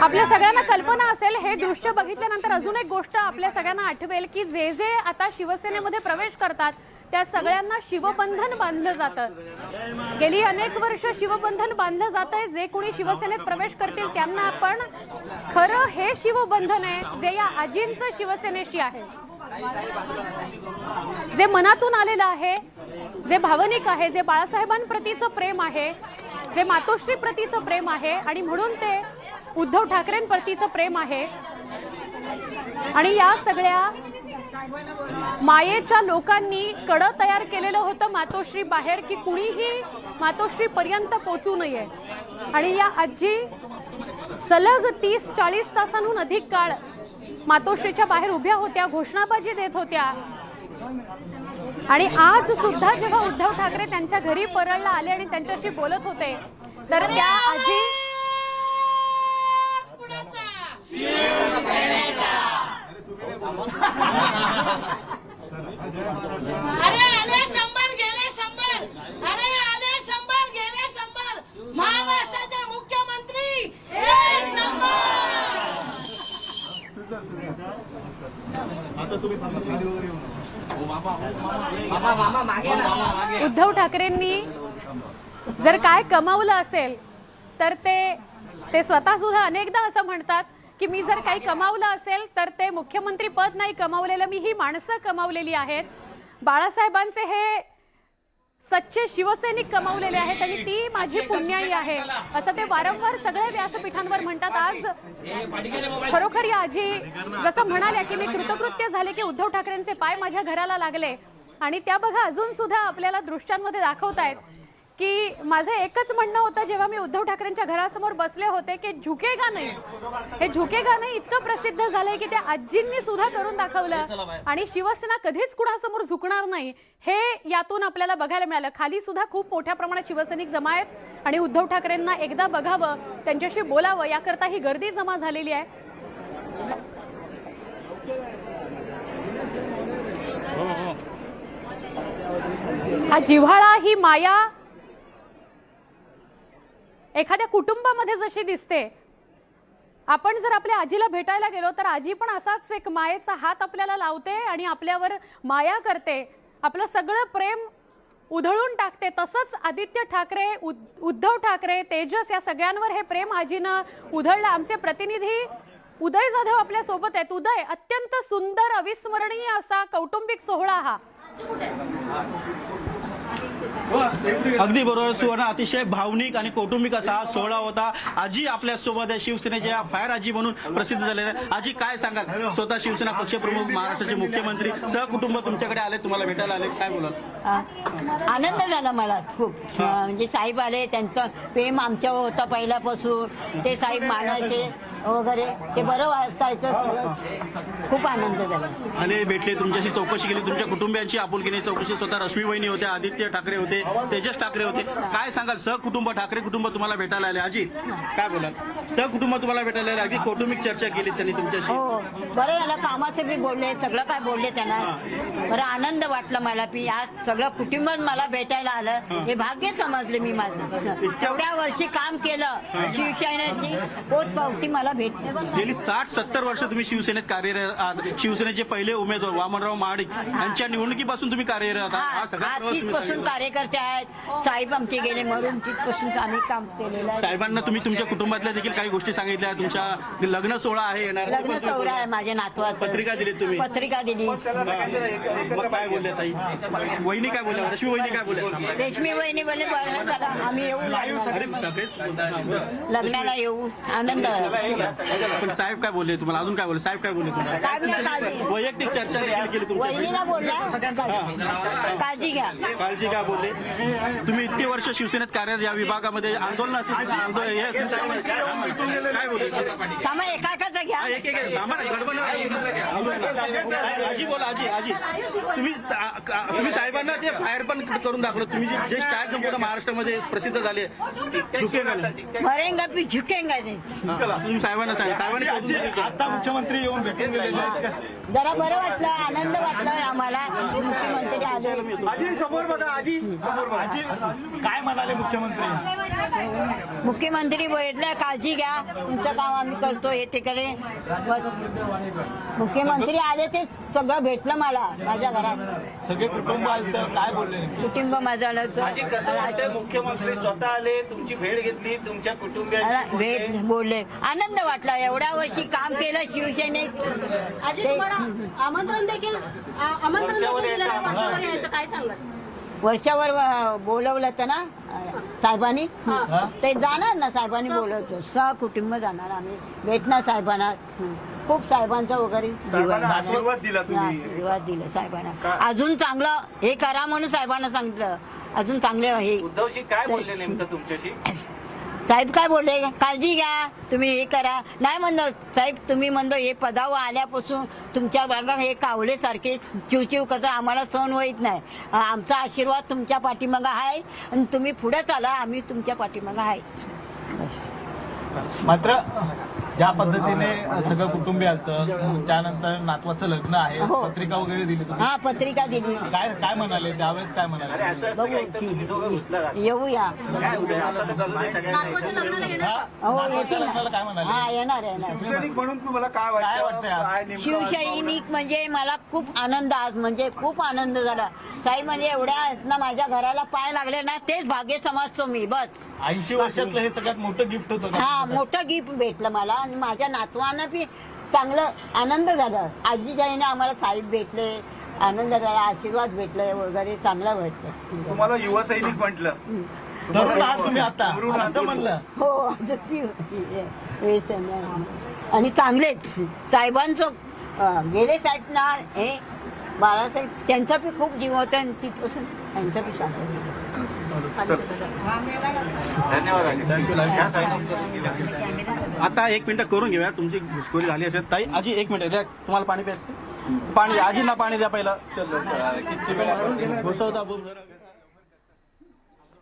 आपल्या सगळ्यांना कल्पना असेल हे दृश्य बघितल्यानंतर अजून एक गोष्ट आपल्या सगळ्यांना आठवेल की जे जे आता शिवसेनेमध्ये प्रवेश करतात त्या सगळ्यांना शिवबंधन बांधलं जातं. गेली अनेक वर्ष शिवबंधन बांधलं जात आहे जे कोणी शिवसेनेत प्रवेश करतील त्यांना आपण खरं हे शिवबंधन आहे जे या आजींचं शिवसेनेशी आहे. जे मनातून आलेलं आहे जे भावनिक आहे जे बाळासाहेबांप्रतीचं प्रेम आहे जे मातोश्री प्रतीचं प्रेम आहे आणि म्हणून ते उद्धव ठाकरेंप्रतीचं प्रेम आहे. आणि या सगळ्या मायेच्या लोकांनी कडं तयार केलेलं होतं मातोश्री बाहेर की कुणीही मातोश्रीपर्यंत पोचू नये. आणि या आजी सलग तीस चाळीस तासांहून अधिक काळ मातोश्रीच्या बाहेर उभ्या होत्या घोषणाबाजी देत होत्या. आणि आज सुद्धा जेव्हा उद्धव ठाकरे त्यांच्या घरी परळला आले आणि त्यांच्याशी बोलत होते तर त्या आजी अरे आले उद्धव ठाकरेंनी जर काय कमावलं असेल तर ते ते स्वतः सुद्धा अनेकदा असं म्हणतात की मी जर काही कमावलं असेल तर ते मुख्यमंत्री पद नाही कमावलेलं मी ही माणसं कमावलेली आहेत. बाळासाहेबांचे हे सच्चे शिवसैनिक कमावलेले आहेत आणि ती माझी पुण्याई आहे. असं ते वारंवार सगळ्या व्यासपीठांवर म्हणतात. आज खरोखर या आजी जसं म्हणाल्या की मी कृतकृत्य झाले की उद्धव ठाकरेंचे पाय माझ्या घराला लागले. आणि त्या बघा अजून सुद्धा आपल्याला दृश्यांमध्ये दाखवतायत. की माझं एकच म्हणणं होतं जेव्हा मी उद्धव ठाकरेंच्या घरासमोर बसले होते की झुकेगा नाही? हे झुकेगा नाही इतकं प्रसिद्ध झालंय की त्या आजींनी सुद्धा करून दाखवलं. आणि शिवसेना कधीच कुणासमोर झुकणार नाही हे यातून आपल्याला बघायला मिळालं. खाली सुद्धा खूप मोठ्या प्रमाणात शिवसैनिक जमा आहेत आणि उद्धव ठाकरेंना एकदा बघावं त्यांच्याशी बोलावं याकरता ही गर्दी जमा झालेली आहे. हा जिव्हाळा ही माया एखाद्या कुटुंबामध्ये जशी दिसते आपण जर आपल्या आजीला भेटायला गेलो तर आजी पण असाच एक मायेचा हात आपल्याला लावते आणि आपल्यावर माया करते. आपलं सगळं प्रेम उधळून टाकते. तसंच आदित्य ठाकरे उद- उद्धव ठाकरे तेजस या सगळ्यांवर हे प्रेम आजीनं उधळलं. आमचे प्रतिनिधी उदय जाधव आपल्यासोबत आहेत. उदय अत्यंत सुंदर अविस्मरणीय असा कौटुंबिक सोहळा हा. अगदी बरोबर. सुवर्ण अतिशय भावनिक आणि कौटुंबिक असा हा सोहळा होता. आजी आपल्यासोबत आहे. शिवसेनेच्या फायर आजी म्हणून प्रसिद्ध झालेल्या. आजी काय सांगाल? स्वतः शिवसेना पक्षप्रमुख महाराष्ट्राचे मुख्यमंत्री सहकुटुंब तुमच्याकडे आले तुम्हाला भेटायला आले. काय बोलाल? आनंद झाला मला खूप. म्हणजे साहेब आले त्यांचं प्रेम आमच्यावर होतं पहिल्यापासून. ते साहेब मानायचे. वगैरे ते बरं सगळं खूप आनंद झाला. आले भेटले तुमच्याशी चौकशी केली तुमच्या कुटुंबियांची आपुलकीने चौकशी स्वतः रश्मी वहिनी होत्या आदित्य ठाकरे होते तेजस ठाकरे होते. काय सांगाल सहकुटुंब ठाकरे कुटुंब तुम्हाला भेटायला आले? आजी काय बोलाल? सहकुटुंब तुम्हाला भेटायला आले अगदी कौटुंबिक चर्चा केली त्यांनी तुमच्याशी. हो बरं झालं कामाचं बी बोलले सगळं काय बोलले त्यांना. बरं आनंद वाटला मला की आज सगळं कुटुंब मला भेटायला आलं. हे. भाग्य समजले मी माझं. एवढ्या वर्षी काम केलं शिवसेनेची पोच पावती मला भेटली गेली साठ सत्तर वर्ष तुम्ही शिवसेनेत कार्यरत आहात. शिवसेनेचे पहिले उमेदवार वामनराव महाडिक यांच्या निवडणुकीपासून तुम्ही कार्यरत आहात. तिथपासून सांगितला. कार्यकर्ते आहेत. साहेब आमचे गेले मरून तिथपासून आम्ही काम केलेलं आहे. साहेबांना तुम्ही तुमच्या कुटुंबातल्या देखील काही गोष्टी सांगितल्या तुमच्या लग्न सोहळा आहे येणार. लग्न सौरा आहे माझ्या नातवाचं. पत्रिका दिली तुम्ही. पत्रिका दिली. मग काय बोलल्या ताई? वहिनी काय बोलल्या? रश्मी वहिनी काय बोलल्या? रेशमी वहिनी बोलले आम्ही येऊ. लग्नाला. येऊ. आनंद. पण साहेब काय बोलले तुम्हाला? अजून काय बोलले? साहेब काय बोलले तुम्हाला? वैयक्तिक चर्चा देखील केली तुमच्या वहिनीला बोलला. काळजी घ्या. काळजी काय बोलले? तुम्ही इतके वर्ष शिवसेनेत कार्यरत या विभागामध्ये आंदोलन हे काय बोलले? थांबा एका एकाचा घ्या एक एक एक. थांबा ना, गडबड नका. आजी बोला आजी आजी. तुम्ही आ- तुम्ही साहेबांना ते फायर पण करून दाखवलं. तुम्ही जे- जे स्टार संपूर्ण महाराष्ट्रामध्ये प्रसिद्ध झाले झुकेगा नाही. मरेंगा पी झुकेंगा नाही. असं तुम्ही साहेबांना सांगा. साहेबांनी करून दाखवलं. आता मुख्यमंत्री येऊन भेटून गेलेले आहेत जरा बरं वाटलं आनंद वाटला आम्हाला. मुख्यमंत्री आले आजी समोर बघा आजी. आजी काय म्हणाले मुख्यमंत्री? मुख्यमंत्री भेटल्या काळजी घ्या तुमचं काम आम्ही करतो हे तिकडे मुख्यमंत्री आले ते सगळं भेटलं मला माझ्या घरात. सगळे कुटुंब आले तर काय बोलले? कुटुंब माझं आलं होतं. आजी कसं वाटतंय? मुख्यमंत्री स्वतः आले तुमची भेट घेतली तुमच्या मला कुटुंबियांची भेट बोलले. बोलले. आनंद वाटला? एवढ्या वर्षी काम केलं शिवसेनेत? अजित आमंत्रण देखील आ- आमंत्रण देखील दिलं आहे वर्षावर यायचं काय सांगाल? वर्षावर अ, बोलवलं तर ना अ, साहेबांनी? ते जाणार ना साहेबांनी बोलवतो. सह कुटुंब जाणार आम्ही. भेटणार साहेबांना. हं. खूप साहेबांचा वगैरे. साहेबांना आशीर्वाद दिला तुम्ही. आशीर्वाद दिला साहेबांना. अजून चांगलं हे करा म्हणून साहेबांना सांगितलं. अजून चांगले हे उद्धवजी काय बोलले नेमकं तुमच्याशी? साहेब काय बोलले? काळजी घ्या. तुम्ही हे करा. नाही म्हणतो. साहेब तुम्ही म्हणतो हे पदावर आल्यापासून तुमच्या भागात हे कावलेसारखे चिवचिव करता. आम्हाला सहन होत नाही. आमचा आशीर्वाद तुमच्या पाठीमागं आहे. आणि तुम्ही पुढे चाला. आम्ही तुमच्या पाठीमागं आहे. मात्र ज्या पद्धतीने सगळं कुटुंबीय आलतं त्यानंतर नातवाचं लग्न आहे हो. पत्रिका वगैरे दिली तुम्ही? हा पत्रिका दिली. काय काय म्हणाले? त्यावेळेस काय अरे म्हणाले बघू. येऊया. काय लग्नाला येणार का? हो नातवाच्या येते लग्नाला काय ना म्हणाले? हा येणार येणार. शिवसैनिक म्हणून तुम्हाला काय काय वाटतंय शिवसैनिक म्हणजे मला खूप आनंद आज म्हणजे खूप आनंद झाला. साई म्हणजे एवढ्या आहेत ना माझ्या घराला पाय लागले ना तेच भाग्य समजतो मी बस. ऐंशी वर्षातलं हे सगळ्यात मोठं गिफ्ट होतं का हा मोठं गिफ्ट भेटलं मला. आणि माझ्या नातवांना बी चांगलं आनंद झाला. आजीच्या आईने आम्हाला साहेब भेटले आनंद झाला आशीर्वाद भेटले वगैरे चांगलं भेटलं. तुम्हाला युवा सैनिक म्हटलं. तरुण आहात तुम्ही आता. असं म्हणलं. हो. आणि चांगलेच. साहेबांचं अं, गेले साहेब ना हे बाळासाहेब त्यांचा बी खूप जीव होता आणि तिथपासून त्यांचा बी साथ धन्यवाद. आता एक मिनिट करून घेऊया. तुमची घुसखोरी झाली असेल. ताई आजी एक मिनिट. द्या. तुम्हाला पाणी प्यायचं. पाणी आजींना पाणी द्या पहिलं. चल किती वेळ घुसवता.